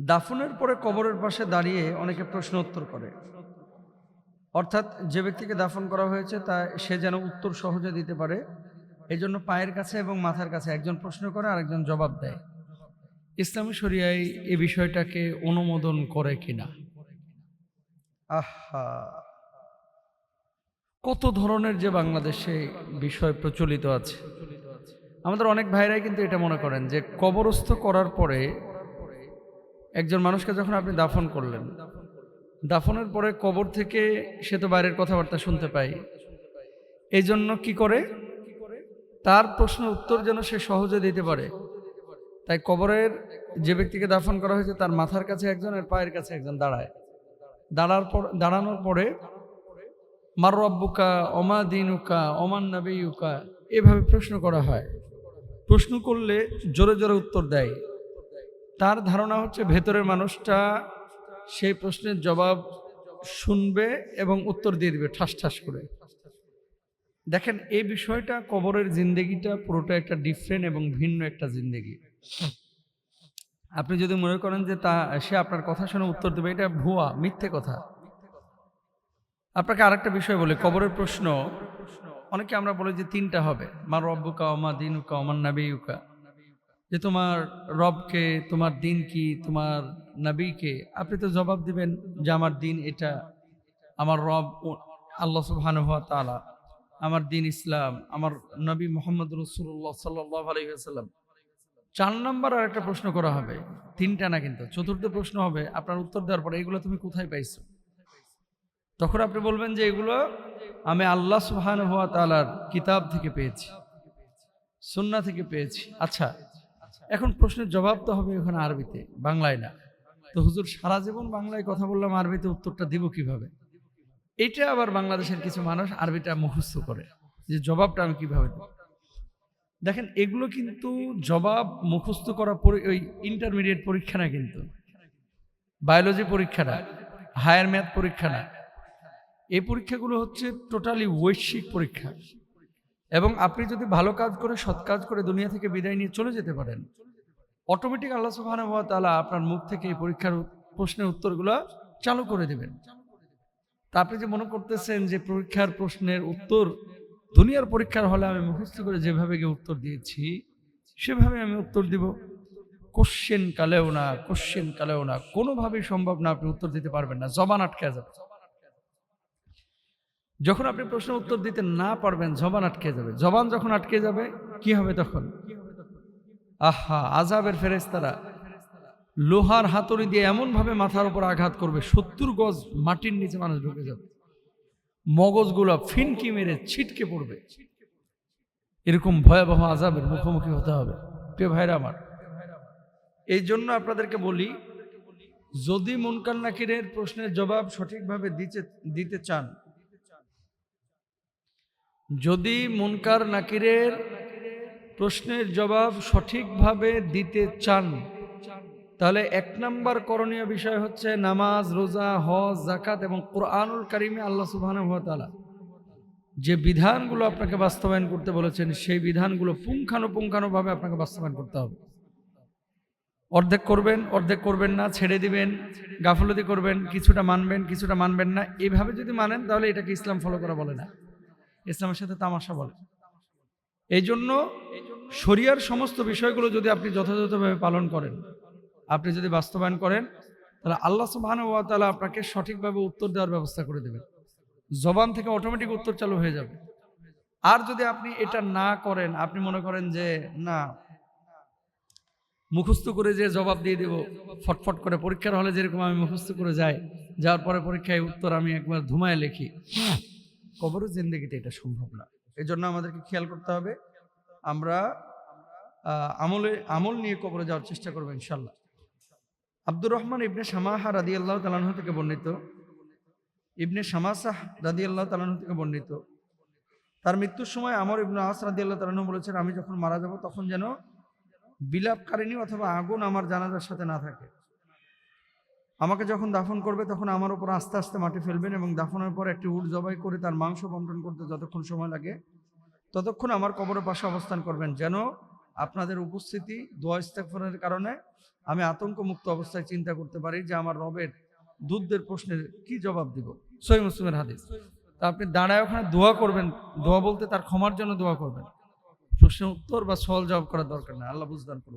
দাফনের পরে কবরের পাশে দাঁড়িয়ে অনেকে প্রশ্ন উত্তর করে। অর্থাৎ যে ব্যক্তিকে দাফন করা হয়েছে, তা সে যেন উত্তর সহজে দিতে পারে এই জন্য পায়ের কাছে এবং মাথার কাছে একজন প্রশ্ন করে, আরেকজন জবাব দেয়। ইসলামী শরিয়ায় এই বিষয়টাকে অনুমোদন করে কিনা? আহা! কত ধরনের যে বাংলাদেশে বিষয় প্রচলিত আছে। আমাদের অনেক ভাইরাই কিন্তু এটা মনে করেন যে, কবরস্থ করার পরে একজন মানুষকে যখন আপনি দাফন করলেন, দাফনের পরে কবর থেকে সে তো বাইরের কথাবার্তা শুনতে পায়। এই জন্য কি করে? তার প্রশ্ন উত্তর যেন সে সহজে দিতে পারে। তাই কবরের যে ব্যক্তিকে দাফন করা হয়েছে, তার মাথার কাছে একজন, আর পায়ের কাছে একজন দাঁড়ায়। দাঁড়ার পর, দাঁড়ানোর পরে, মার রব্বুকা অমা দিনুকা অমান নাবিউকা এভাবে প্রশ্ন করা হয়। প্রশ্ন করলে জোরে জোরে উত্তর দেয়। তার ধারণা হচ্ছে ভেতরের মানুষটা সেই প্রশ্নের জবাব শুনবে এবং উত্তর দিয়ে দিবে, ঠাস ঠাস করে। দেখেন, এই বিষয়টা কবরের জিন্দেগিটা পুরোটা একটা ডিফারেন্ট এবং ভিন্ন একটা জিন্দেগি। আপনি যদি মনে করেন যে তা, সে আপনার কথা শুনে উত্তর দেবে, এটা ভুয়া, মিথ্যে কথা। আপনাকে আরেকটা বিষয় বলি, কবরের প্রশ্ন, অনেকে আমরা বলি যে তিনটা হবে মা রব্বুকা অমা দিনুকা অমান নাবিউকা যে তোমার রবকে, তোমার দিন কি তোমার নাবিকে, আপনি তো জবাব দিবেন যে আমার দিন এটা, আমার রব আল্লাহ সুবহানাহু ওয়া তাআলা, আমার দিন ইসলাম, আমার নবী মোহাম্মদ রসুল্লাহ সাল্লাহ আলহিহাল্লাম চার নম্বর আর একটা প্রশ্ন করা হবে, তিনটা না কিন্তু, চতুর্থ প্রশ্ন হবে, আপনার উত্তর দেওয়ার পরে এগুলো তুমি কোথায় পাইছো? তখন আপনি বলবেন যে এগুলো আমি আল্লাহ সুবহান হওয়া তালার কিতাব থেকে পেয়েছি সুন্না থেকে পেয়েছি। আচ্ছা এখন প্রশ্নের জবাব তো হবে ওখানে আরবিতে, বাংলায় না। তো হুজুর, সারা জীবন বাংলায় কথা বললাম, আরবিতে উত্তরটা দিব কীভাবে? এটা আবার বাংলাদেশের কিছু মানুষ আরবিটা মুখস্থ করে যে জবাবটা আমি কীভাবে দেব? দেখেন, এগুলো কিন্তু জবাব মুখস্থ করা ওই ইন্টারমিডিয়েট পরীক্ষা না কিন্তু। বায়োলজি পরীক্ষা না হায়ার ম্যাথ পরীক্ষা না। এই পরীক্ষাগুলো হচ্ছে টোটালি বৈশ্বিক পরীক্ষা। এবং আপনি যদি ভালো কাজ করে সৎ কাজ করে দুনিয়া থেকে বিদায় নিয়ে চলে যেতে পারেন অটোমেটিক আল্লাহ সুবহানাহু তালা আপনার মুখ থেকে এই পরীক্ষার প্রশ্নের উত্তরগুলো চালু করে দেবেন। তা আপনি যে মনে করতেছেন যে পরীক্ষার প্রশ্নের উত্তর দুনিয়ার পরীক্ষার হলে আমি মুখস্থ করে যেভাবে গিয়ে উত্তর দিয়েছি, সেভাবে আমি উত্তর দিব। কোশ্চেন কালেও না কোশ্চেন কালেও না, কোনোভাবেই সম্ভব না আপনি উত্তর দিতে পারবেন না, জবান আটকে যাবে। যখন আপনি প্রশ্ন উত্তর দিতে না পারবেন, জবান আটকে যাবে। জবান যখন আটকে যাবে, কি হবে তখন? আহা আজাবের ফেরেস্তারা লোহার হাতুড়ি দিয়ে এমনভাবে মাথার উপর আঘাত করবে, সত্তর গজ মাটির নিচে মানুষ ঢুকে যাবে। মগজগুলো ফিনকি মেরে ছিটকে পড়বে। এরকম ভয়াবহ আজাবের মুখোমুখি হতে হবে। প্রিয় ভাইরা আমার এই জন্য আপনাদেরকে বলি, যদি মুনকার নাকিরের প্রশ্নের জবাব সঠিকভাবে দিতে দিতে চান যদি মুনকার নাকিরের প্রশ্নের জবাব সঠিকভাবে দিতে চান, তাহলে এক নম্বর করণীয় বিষয় হচ্ছে নামাজ, রোজা, হজ জাকাত এবং কোরআনুল কারিমে আল্লাহ তাআলা যে বিধানগুলো আপনাকে বাস্তবায়ন করতে বলেছেন, সেই বিধানগুলো পুঙ্খানুপুঙ্খানুভাবে আপনাকে বাস্তবায়ন করতে হবে। অর্ধেক করবেন অর্ধেক করবেন না, ছেড়ে দিবেন, গাফলতি করবেন, কিছুটা মানবেন কিছুটা মানবেন না, এভাবে যদি মানেন তাহলে এটাকে ইসলাম ফলো করা বলে না। ইসলামের সাথে তামাশা বলে। এই জন্য শরিয়ার সমস্ত বিষয়গুলো যদি আপনি যথাযথভাবে পালন করেন, আপনি যদি বাস্তবায়ন করেন, তাহলে আল্লাহ তাআলা আপনাকে সঠিকভাবে উত্তর দেওয়ার ব্যবস্থা করে দেবেন। জবান থেকে অটোমেটিক উত্তর চালু হয়ে যাবে। আর যদি আপনি এটা না করেন, আপনি মনে করেন যে, না, মুখস্থ করে যে জবাব দিয়ে দেব, ফটফট করে পরীক্ষার হলে যেরকম আমি মুখস্থ করে যাই, যাওয়ার পরে পরীক্ষায় উত্তর আমি একবার ধুমায় লিখি। কবরের জিন্দগিতে এটা সম্ভব না। এই জন্য আমাদেরকে খেয়াল করতে হবে। আমরা আমলে, আমল নিয়ে কবরে যাওয়ার চেষ্টা করব ইনশাল্লাহ আব্দুর রহমান ইবনে শামাহা রাদি আল্লাহ তালাহ থেকে বর্ণিত। ইবনে শামাসাহ রাদি আল্লাহ তালাহ থেকে বর্ণিত। তার মৃত্যুর সময় আমর ইবনে আস রাদি আল্লাহ তালাহ বলেছেন, আমি যখন মারা যাব তখন যেন বিলাপকারিণী অথবা আগুন আমার জানাজার সাথে না থাকে। আমাকে যখন দাফন করবে, তখন আমার উপর আস্তে আস্তে মাটি ফেলবেন এবং দাফনের পর একটি উট জবাই করে তার মাংস বন্টন করতে যতক্ষণ সময় লাগে, ততক্ষণ আমার কবরের পাশে অবস্থান করবেন। যেন আপনাদের উপস্থিতি দোয়া ইস্তেগফারের কারণে আমি আতঙ্ক মুক্ত অবস্থায় চিন্তা করতে পারি যে আমার রবের দুধদের প্রশ্নের কি জবাব দিব। সই মুসলিমের হাদিস। তা আপনি দাঁড়ায় ওখানে দোয়া করবেন, দোয়া বলতে তার ক্ষমার জন্য দোয়া করবেন। প্রশ্নের উত্তর বা সহল জবাব করার দরকার না আল্লাহ বুঝদান করুক।